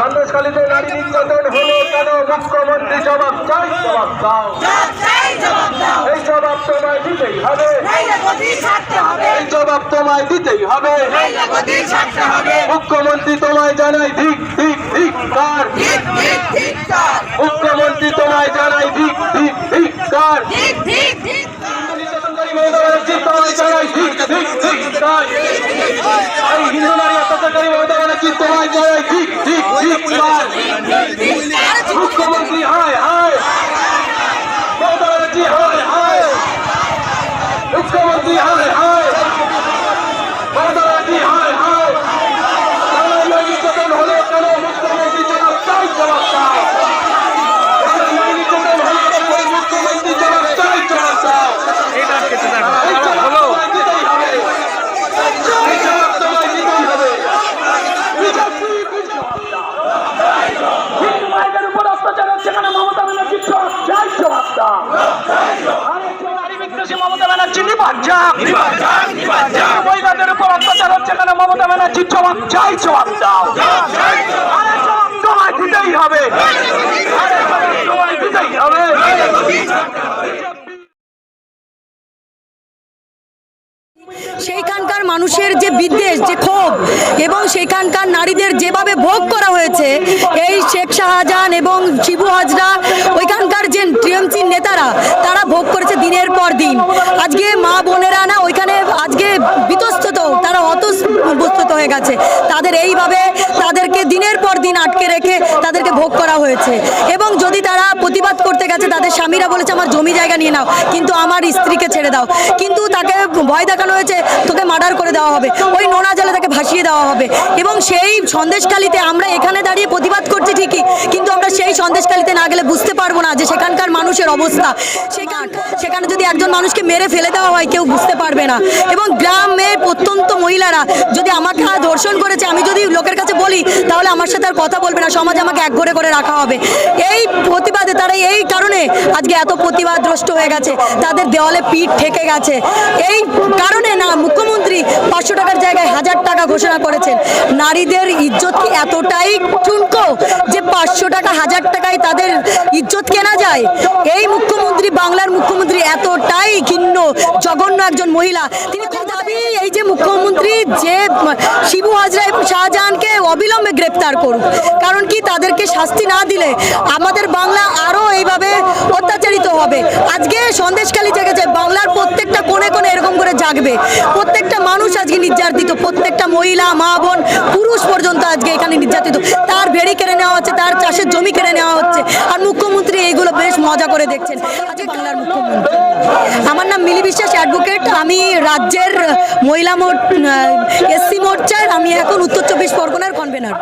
সন্দেশখালীতে নারী নির্যাতন হলো কেন? মুখ্যমন্ত্রী জবাব চাই, জবাব দাও। এই জবাব তোমায় দিতেই হবে। এই জবাব তোমায় দিতেই হবে। মুখ্যমন্ত্রী তোমায় জানাই, ধিক ধিক ধিক কার জানাই ধিক ধিক ধিক কার জানাই ধিক ধিক ধিক হিন্দু নারী অত্যাচারকারী মমতা ব্যানার্জি তোমায় জানাই ধিক ধিক ধিক কার মুখ্যমন্ত্রী হায় হায় মমতা ব্যানার্জি হায় হায় মুখ্যমন্ত্রী হায় হায় মমতা ব্যানার্জি হায় হায় নারায়ণ নির্যাতন হলে কেন মুখ্যমন্ত্রী জবাব চাই জবাব চাই নারায়ণ নির্যাতন হলে কেন মুখ্যমন্ত্রী জবাব চাই জবাব চাই এই জবাব তোমায় দিতেই হবে এই জবাব তোমায় দিতেই হবে বিজেপি হিন্দু মায়েদের উপর অত্যাচার হচ্ছে কেন মমতা ব্যানার্জি জবাব চাই জবাব দাও আরেকজন নারী বিদ্বেষী মমতা ব্যানার্জি নিবাদ যাক মহিলাদের উপর অত্যাচার হচ্ছে কেন? মমতা ব্যানার্জি জবাব চাই জবাব দাও। তোমায় দিতেই হবে। তোমায় দিতেই হবে। সেইখানকার মানুষের যে বিদ্বেষ যে ক্ষোভ এবং সেইখানকার নারীদের যেভাবে ভোগ করা হয়েছে এই শেখ শাহজাহান এবং শিবু হাজরা ওইখানকার যে টিএমসির নেতারা তারা ভোগ করেছে দিনের পর দিন। আজকে মা বোনেরা না ওইখানে আজকে বিতস্তত তারা অত অতস্ত হয়ে গেছে। তাদের এইভাবে তাদেরকে দিনের পর দিন আটকে রেখে তাদেরকে ভোগ করা হয়েছে। এবং যদি তারা প্রতিবাদ করতে গেছে, তাদের স্বামীরা বলেছে, আমার জমি জায়গা নিয়ে নাও, কিন্তু আমার স্ত্রীকে ছেড়ে দাও। কিন্তু তাকে ভয় দেখানো হয়েছে, তোকে মার্ডার করে দেওয়া হবে। ওই নোনা জলে তাকে ভাসিয়ে দেওয়া হবে। এবং সেই সন্দেশখালিতে আমরা এখানে দাঁড়িয়ে প্রতিবাদ করছি ঠিকই কিন্তু সন্দেশকালীতে না গেলে বুঝতে পারব না যে সেখানকার মানুষের অবস্থা। সেখান সেখানে যদি একজন মানুষকে মেরে ফেলে দেওয়া হয়, কেউ বুঝতে পারবে না। এবং গ্রামের প্রত্যন্ত মহিলারা যদি আমাকে ধর্ষণ করেছে, আমি যদি লোকের কাছে বলি, তাহলে আমার সাথে আর কথা বলবে না। সমাজ আমাকে এক ঘরে করে রাখা হবে। এই প্রতিবাদে তারা এই কারণে আজকে এত প্রতিবাদগ্রস্ত হয়ে গেছে। তাদের দেওয়ালে পিঠ ঠেকে গেছে। এই কারণে না মুখ্যমন্ত্রী পাঁচশো টাকার জায়গায় হাজার টাকা ঘোষণা করেছেন। নারীদের ইজ্জত কি এতটাই ঠুনকো যে পাঁচশো টাকা, হাজার টাকায় তাদের ইজ্জত কেনা যায়? এই মুখ্যমন্ত্রী, বাংলার মুখ্যমন্ত্রী এতটাই ঘিন্ন জঘন্য একজন মহিলা। তিনি তো দাবি, এই যে মুখ্যমন্ত্রী যে শিবু হাজরা এবং শাহজাহানকে অবিলম্বে গ্রেপ্তার করুক। কারণ কি তাদেরকে শাস্তি না দিলে আমাদের বাংলা এইভাবে অত্যাচারিত হবে। আজকে সন্দেশখালী জেগেছে, বাংলার প্রত্যেকটা কোণে কোণে এরকম করে জাগবে। প্রত্যেকটা মানুষ আজকে নির্যাতিত, প্রত্যেকটা মহিলা, মা, বোন, পুরুষ পর্যন্ত আজকে এখানে নির্যাতিত। তার ভেড়ি কেড়ে নেওয়া হচ্ছে, তার চাষের জমি কেড়ে নেওয়া হচ্ছে। আর মুখ্যমন্ত্রী এইগুলো বেশ মজা করে দেখছেন। আজকে বাংলার মুখ্যমন্ত্রী। আমার নাম মিলি বিশ্বাস অ্যাডভোকেট আমি রাজ্যের মহিলা মোট এসসি মোর্চার, আমি এখন উত্তর চব্বিশ পরগনার কনভেনার